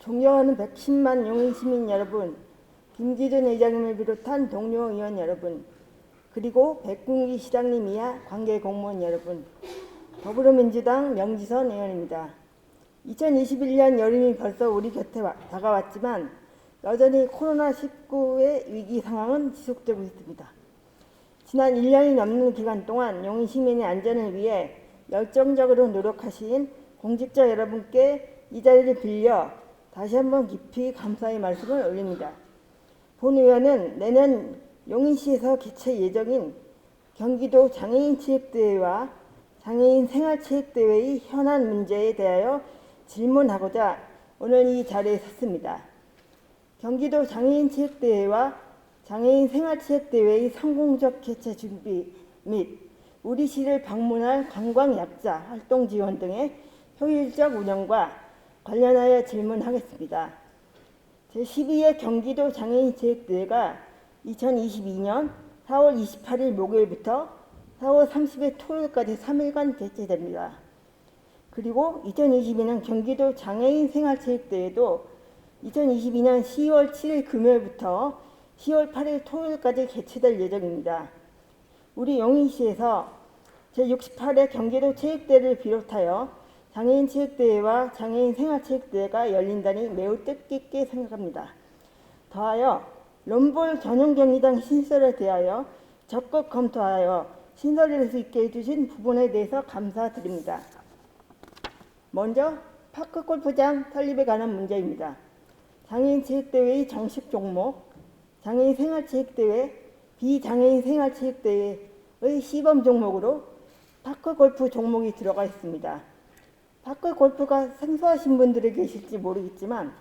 존경하는 110만 용인 시민 여러분, 김기준 회장님을 비롯한 동료 의원 여러분, 그리고 백군기 시장님 이하 관계 공무원 여러분, 더불어민주당 명지선 의원입니다. 2021년 여름이 벌써 우리 곁에 와- 다가왔지만 여전히 코로나19의 위기 상황은 지속되고 있습니다. 지난 1년이 넘는 기간 동안 용인 시민의 안전을 위해 열정적으로 노력하신 공직자 여러분께 이 자리를 빌려 다시 한번 깊이 감사의 말씀을 올립니다. 본 의원은 내년 용인시에서 개최 예정인 경기도 장애인 체육대회와 장애인 생활체육대회의 현안 문제에 대하여 질문하고자 오늘 이 자리에 섰습니다. 경기도 장애인 체육대회와 장애인 생활체육대회의 성공적 개최 준비 및 우리 시를 방문할 관광약자 활동 지원 등의 효율적 운영과 관련하여 질문하겠습니다. 제12회 경기도 장애인 체육대회가 2022년 4월 28일 목요일부터 4월 30일 토요일까지 3일간 개최됩니다. 그리고 2022년 경기도 장애인 생활체육대회도 2022년 10월 7일 금요일부터 10월 8일 토요일까지 개최될 예정입니다. 우리 용인시에서 제68회 경기도 체육대회를 비롯하여 장애인 체육대회와 장애인 생활체육대회가 열린다니 매우 뜻깊게 생각합니다. 더하여 롬볼 전용 경기장 신설에 대하여 적극 검토하여 신설할 수 있게 해주신 부분에 대해서 감사드립니다. 먼저 파크 골프장 설립에 관한 문제입니다. 장애인 체육대회의 정식 종목, 장애인 생활체육대회, 비장애인 생활체육대회의 시범 종목으로 파크 골프 종목이 들어가 있습니다. 파크 골프가 생소하신 분들이 계실지 모르겠지만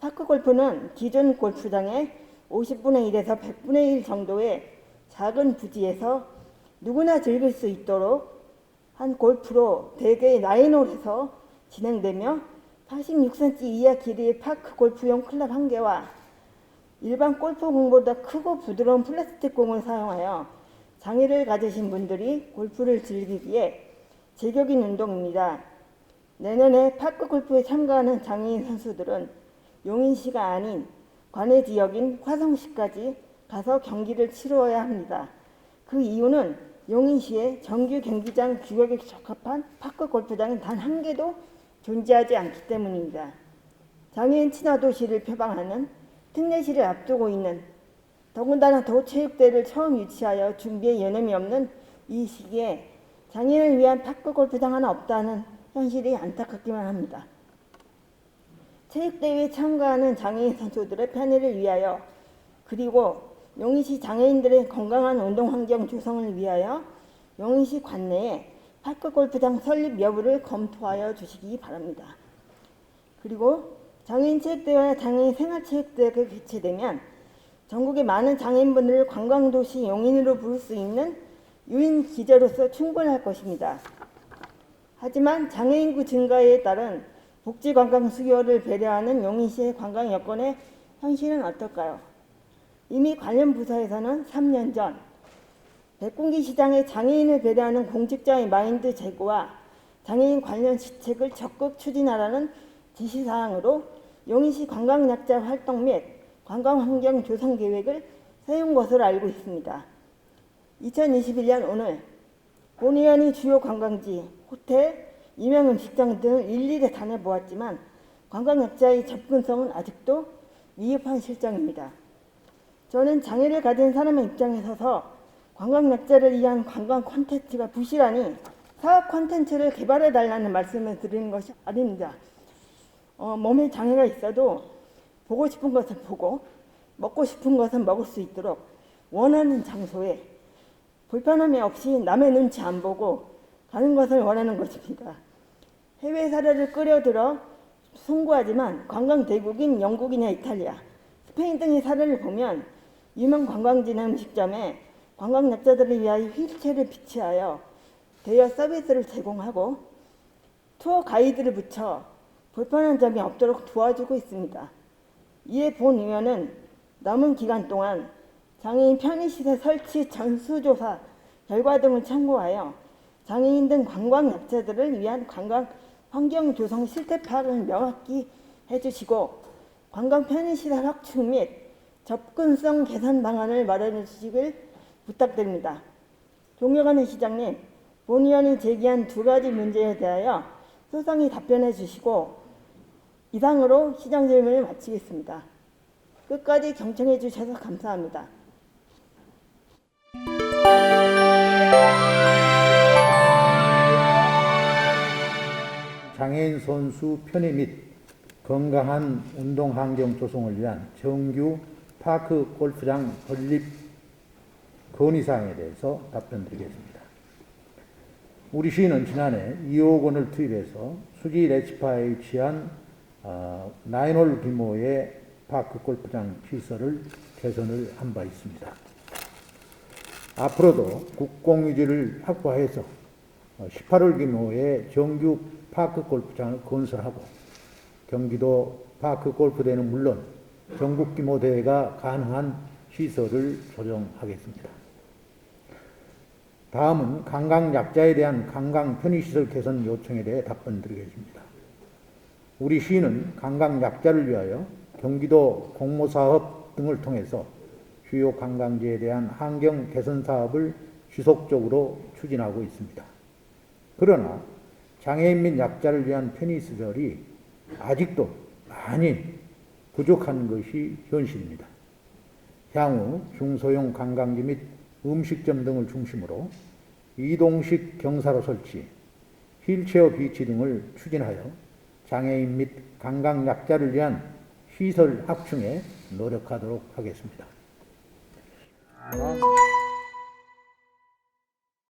파크 골프는 기존 골프장의 50분의 1에서 100분의 1 정도의 작은 부지에서 누구나 즐길 수 있도록 한 골프로 대개 라인홀에서 진행되며 86cm 이하 길이의 파크 골프용 클럽 한 개와 일반 골프 공보다 크고 부드러운 플라스틱 공을 사용하여 장애를 가지신 분들이 골프를 즐기기에 제격인 운동입니다. 내년에 파크 골프에 참가하는 장애인 선수들은 용인시가 아닌 관내 지역인 화성시까지 가서 경기를 치루어야 합니다. 그 이유는 용인시에 정규 경기장 규격에 적합한 파크 골프장이 단한 개도 존재하지 않기 때문입니다. 장애인 친화 도시를 표방하는 특례시를 앞두고 있는 더군다나 도체육대를 처음 유치하여 준비에 여념이 없는 이 시기에 장애인을 위한 파크 골프장 하나 없다는 현실이 안타깝기만 합니다. 체육대회에 참가하는 장애인 선수들의 편의를 위하여 그리고 용인시 장애인들의 건강한 운동 환경 조성을 위하여 용인시 관내에 파크 골프장 설립 여부를 검토하여 주시기 바랍니다. 그리고 장애인 체육대회와 장애인 생활체육대회가 개최되면 전국의 많은 장애인분들을 관광도시 용인으로 부를 수 있는 유인 기재로서 충분할 것입니다. 하지만 장애인구 증가에 따른 복지관광 수요를 배려하는 용인시의 관광 여건의 현실은 어떨까요? 이미 관련 부서에서는 3년 전 백군기 시장의 장애인을 배려하는 공직자의 마인드 제고와 장애인 관련 시책을 적극 추진하라는 지시사항으로 용인시 관광약자 활동 및 관광환경 조성 계획을 세운 것으로 알고 있습니다. 2021년 오늘 본 의원이 주요 관광지, 호텔, 유명 음식점 등을 일일이 다녀보았지만 관광약자의 접근성은 아직도 미흡한 실정입니다. 저는 장애를 가진 사람의 입장에 서서 관광약자를 위한 관광 콘텐츠가 부실하니 사업 콘텐츠를 개발해 달라는 말씀을 드리는 것이 아닙니다. 어, 몸에 장애가 있어도 보고 싶은 것을 보고 먹고 싶은 것은 먹을 수 있도록 원하는 장소에 불편함이 없이 남의 눈치 안 보고 가는 것을 원하는 것입니다. 해외 사례를 끌어들어 송구하지만 관광 대국인 영국이나 이탈리아, 스페인 등의 사례를 보면 유명 관광지나 음식점에 관광약자들을 위하여 휠체어를 비치하여 대여 서비스를 제공하고 투어 가이드를 붙여 불편한 점이 없도록 도와주고 있습니다. 이에 본 의원은 남은 기간 동안 장애인 편의시설 설치 전수조사 결과 등을 참고하여 장애인 등 관광 약자들을 위한 관광 환경 조성 실태 파악을 명확히 해주시고 관광 편의시설 확충 및 접근성 개선 방안을 마련해 주시길 부탁드립니다. 존경하는 시장님, 본 의원이 제기한 두 가지 문제에 대하여 소상히 답변해 주시고 이상으로 시장 질문을 마치겠습니다. 끝까지 경청해 주셔서 감사합니다. 장애인 선수 편의 및 건강한 운동 환경 조성을 위한 정규 파크 골프장 건립 건의사항에 대해서 답변드리겠습니다. 우리 시는 지난해 2억 원을 투입해서 수지 레치파에 위치한 어, 나인홀 규모의 파크 골프장 시설을 개선을 한 바 있습니다. 앞으로도 국공유지를 확보해서 18월 규모의 정규 파크 골프장을 건설하고 경기도 파크 골프대는 물론 전국 규모 대회가 가능한 시설을 조정하겠습니다. 다음은 관광 약자에 대한 관광 편의시설 개선 요청에 대해 답변 드리겠습니다. 우리 시는 관광 약자를 위하여 경기도 공모사업 등을 통해서 주요 관광지에 대한 환경 개선 사업을 지속적으로 추진하고 있습니다. 그러나 장애인 및 약자를 위한 편의시설이 아직도 많이 부족한 것이 현실입니다. 향후 중소형 관광지 및 음식점 등을 중심으로 이동식 경사로 설치, 휠체어 비치 등을 추진하여 장애인 및 관광 약자를 위한 시설 확충에 노력하도록 하겠습니다.